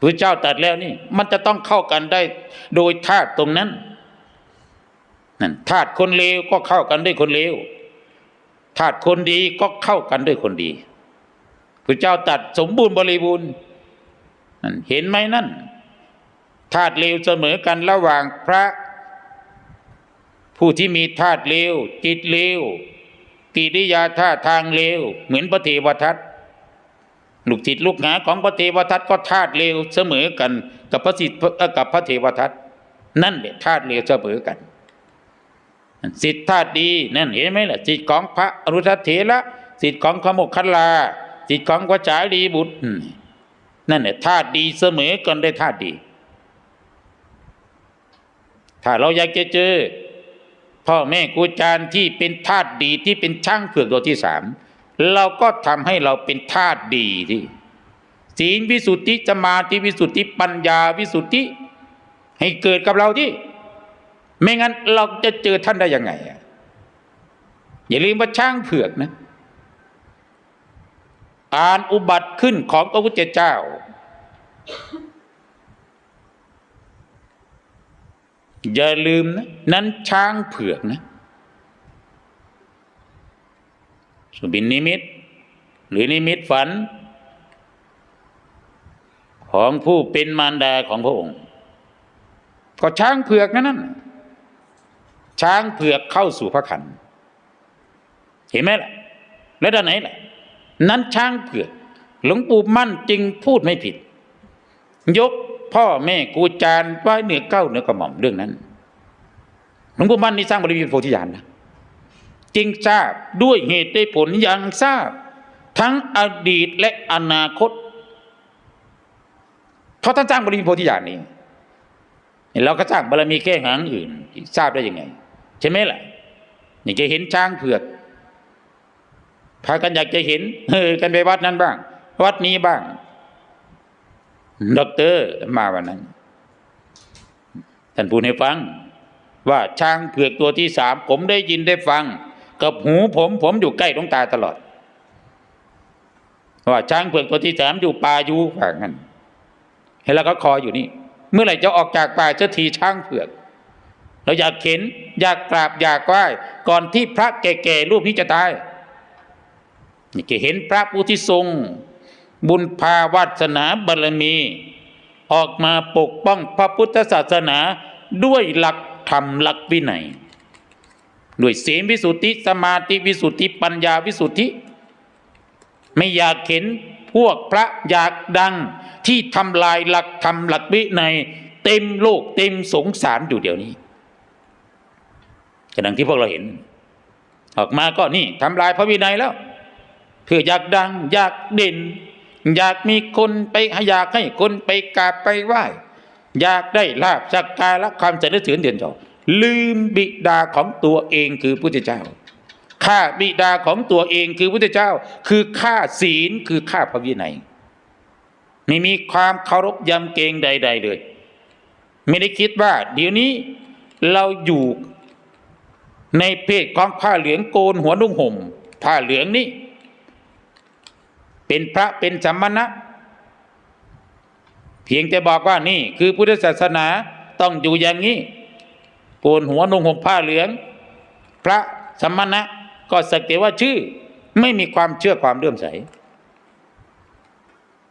พระเจ้าตัดแล้วนี่ มันจะต้องเข้ากันได้โดยธาตุตรงนั้นนั่นธาตุคนเลวก็เข้ากันด้วยคนเลวธาตุคนดีก็เข้ากันด้วยคนดีพระเจ้าตัดสมบูรณ์บริบูรณ์นั่นเห็นไหมนั่นธาตุเลวเสมอกันระหว่างพระ ผู้ที่มีธาตุเลวจิตเลวกิริยาท่าทางเลวเหมือนพระเทวทัต ลูกจิตลูกหาของพระเทวทัตก็ธาตุเลวเสมอกัน กับพระสิทธิ์กับพระเทวทัตนั่นแหละธาตุเลวเสมอกันสิทธาตุดีนั่นเห็นไหมล่ะสิทธิของพระอรุทเถระสิทธิของขมกคัลลาสิทธิของพระจารีบุตร นั่นแหละธาตุดีเสมอกันได้ธาตุดี ถ้าเราอยากจะเจอพ่อแม่ครูอาจารย์ที่เป็นธาตุดีที่เป็นช่างเผือกตัวที่สาม เราก็ทำให้เราเป็นธาตุดีที่ศีลวิสุทธิสมาธิวิสุทธิปัญญาวิสุทธิ ให้เกิดกับเราที่ ไม่งั้นเราจะเจอท่านได้ยังไงอะอย่าลืมว่าช่างเผือกนะอ่านอุบัติขึ้นของพระพุทธเจ้า อย่าลืมนะ นั้นช้างเผือกนะ สุบินนิมิต หรือนิมิตฝัน ของผู้เป็นมารดาของพระองค์ ก็ช้างเผือกนะนั่นช้างเผือกเข้าสู่พระขัน เห็นไหมล่ะ แล้วด้านไหนล่ะ นั้นช้างเผือก หลวงปู่มั่นจึงพูดไม่ผิด ยกพ่อแม่ครูอาจารย์ไว้เหนือเก้าเหนือกระหม่อมเรื่องนั้น หลวงปู่มั่นนี่สร้างบริวีโพธิญาณนะ จึงทราบด้วยเหตุได้ผลอย่างทราบ ทั้งอดีตและอนาคต เพราะท่านสร้างบริวีโพธิญาณนี่เราก็สร้างบารมีแค่หางอื่นทราบได้ยังไง ใช่ไหมล่ะนี่จะเห็นช้างเผือกพากันอยากจะเห็นเฮ้กันไปวัดนั้นบ้าง วัดนี้บ้างด็อกเตอร์มาวันนั้นท่านพูดให้ฟัง ว่าช้างเผือกตัวที่สามผมได้ยินได้ฟัง กับหูผมผมอยู่ใกล้ดวงตาตลอดว่าช้างเผือกตัวที่สามอยู่ป่าอยู่ว่างั้นเห็นแล้วก็คอยอยู่นี่ เมื่อไหร่จะออกจากป่าเจ้าทีช้างเผือก เราอยากเห็น อยากกราบอยากไหว้ก่อนที่พระแก่ๆรูปนี้จะตายนี่เห็นพระผู้ที่ทรง บุญพาวาสนาบารมี ออกมาปกป้องพระพุทธศาสนาด้วยหลักธรรมหลักวินัย ด้วยศีลวิสุทธิสมาธิวิสุทธิปัญญาวิสุทธิ ไม่อยากเห็นพวกพระอยากดังที่ทำลายหลักธรรมหลักวิในเต็มโลกเต็มสงสารอยู่เดี๋ยวนี้กระดังที่พวกเราเห็น ออกมาก็นี่ทำลายพระวินัยแล้ว เพื่ออยากดัง อยากเด่น อยากมีคนไปอยากให้คนไปกราบไปไหว้อยากได้ลาบสักการะความเสริญเสือเดือนจอ ลืมบิดาของตัวเองคือพุทธเจ้าฆ่าบิดาของตัวเองคือพุทธเจ้า คือฆ่าศีลคือฆ่าพระวินัยไม่มีความเคารพยำเกรงใด ๆ เลย ไม่ได้คิดว่า เดี๋ยวนี้เราอยู่ในเพศของผ้าเหลืองโกนหัวนุ่งห่มผ้าเหลืองนี่เป็นพระเป็นสัมมณะเพียงแต่บอกว่านี่ คือพุทธศาสนาต้องอยู่อย่างนี้ โกนหัวนุ่งห่มผ้าเหลือง พระสัมมณะก็สักแต่ว่าชื่อไม่มีความเชื่อความเลื่อมใส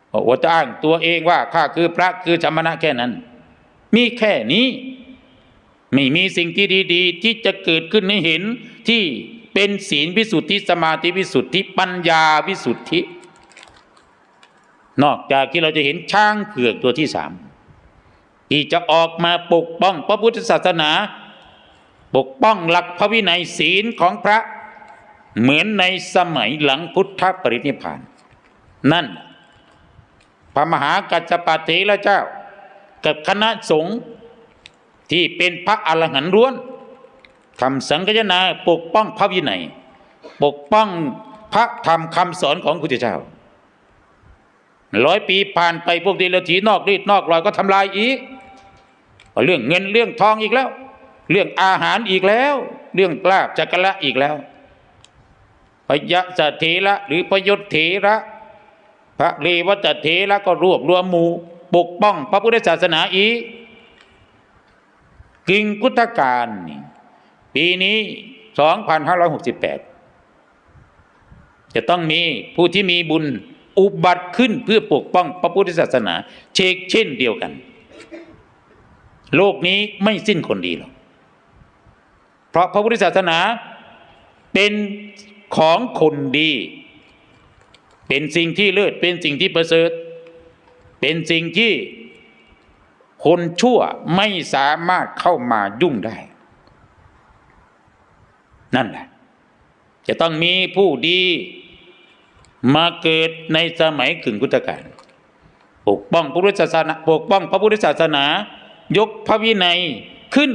โอ้จะอ้างตัวเองว่าข้าคือพระคือสัมมณะแค่นั้น มีแค่นี้ไม่มีสิ่งที่ดี ๆ ที่จะเกิดขึ้นให้เห็นที่เป็นศีลวิสุทธิสมาธิวิสุทธิปัญญาวิสุทธิ นอกจากที่เราจะเห็นช้างเผือกตัวที่สามที่จะออกมาปกป้องพระพุทธศาสนา ปกป้องหลักพระวินัยศีลของพระเหมือนในสมัยหลังพุทธปรินิพานนั่น พระมหากัจจปเถระเจ้า กับคณะสงฆ์ที่เป็นพระอรหันต์ล้วนทำสังฆนาปกป้องพระวินัย ปกป้องพระธรรมคำสอนของพุทธเจ้าร้อยปีผ่านไปพวกเดรัจฉีนอกรีดนอกรอยก็ทำลายอีก เรื่องเงินเรื่องทองอีกแล้ว เรื่องอาหารอีกแล้ว เรื่องลาบจักระอีกแล้วพยะสเถระหรือพยศเถระพระเรวัตเถระก็รวบรวมหมู่ปกป้อง พระพุทธศาสนาอีกกิ่งกุตการนี่ปีนี้ 2568 จะต้องมีผู้ที่มีบุญอุบัติขึ้นเพื่อปกป้องพระพุทธศาสนา เชกเช่นเดียวกัน โลกนี้ไม่สิ้นคนดีหรอก เพราะพระพุทธศาสนาเป็นของคนดี เป็นสิ่งที่เลิศเป็นสิ่งที่ประเสริฐ เป็นสิ่งที่คนชั่วไม่สามารถเข้ามายุ่งได้ นั่นแหละ จะต้องมีผู้ดีมาเกิดในสมัยกึ่งพุทธกาลปกป้องพระพุทธศาสนาปกป้องพระพุทธศาสนา ยกพระวินัยขึ้น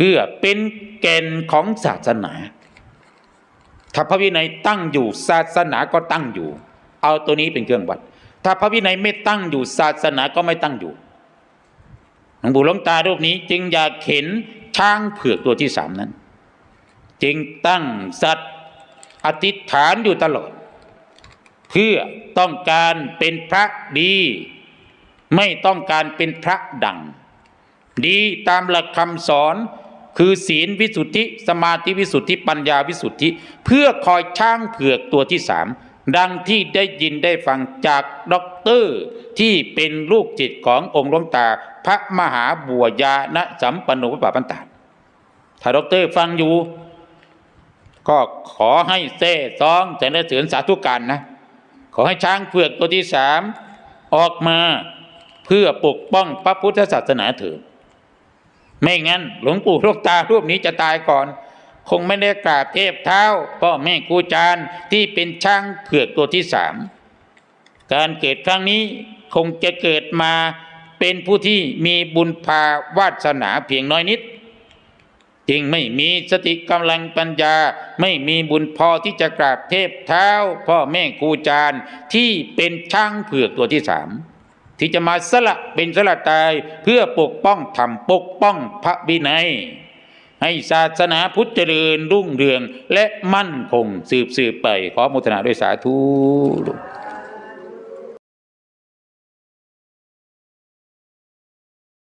พื่อเป็นแก่นของศาสนา ถ้าพระวินัยตั้งอยู่ศาสนาก็ตั้งอยู่ เอาตัวนี้เป็นเครื่องวัด ถ้าพระวินัยไม่ตั้งอยู่ศาสนาก็ไม่ตั้งอยู่หลวงปู่หลวงตารูปนี้ จึงอยากเห็นช้างเผือกตัวที่สามนั้น จึงตั้งสัตว์อธิษฐานอยู่ตลอด เพื่อต้องการเป็นพระดี ไม่ต้องการเป็นพระดัง ดีตามหลักคำสอน คือศีลวิสุทธิสมาธิวิสุทธิปัญญาวิสุทธิ เพื่อคอยช้างเผือกตัวที่สามดังที่ได้ยินได้ฟังจากด็อกเตอร์ที่เป็นลูกจิตขององค์หลวงตา พระมหาบัวยาณสัมปันโนพระปาปันตาถ้าด็อกเตอร์ฟังอยู่ ก็ขอให้เซ่ซองแต่ละเสือนสาธุการนะ ขอให้ช้างเผือกตัวที่สามออกมาเพื่อปกป้องพระพุทธศาสนาเถิด ไม่งั้น หลวงปู่ลวงตารูปนี้จะตายก่อน คงไม่ได้กราบเทพเท้าพ่อแม่ครูอาจารย์ที่เป็นช้างเผือกตัวที่สามการเกิดครั้งนี้คงจะเกิดมาเป็นผู้ที่มีบุญพาวาสนาเพียงน้อยนิดจึงไม่มีสติกำลังปัญญา ไม่มีบุญพอที่จะกราบเทพเท้า พ่อแม่ครูอาจารย์ที่เป็นช้างเผือกตัวที่สาม ที่จะมาสละเป็นสละตายเพื่อปกป้องธรรมปกป้องพระวินัย ให้ศาสนาพุทธเจริญรุ่งเรืองและมั่นคงสืบสืบไปขอโมทนาด้วยสาธุ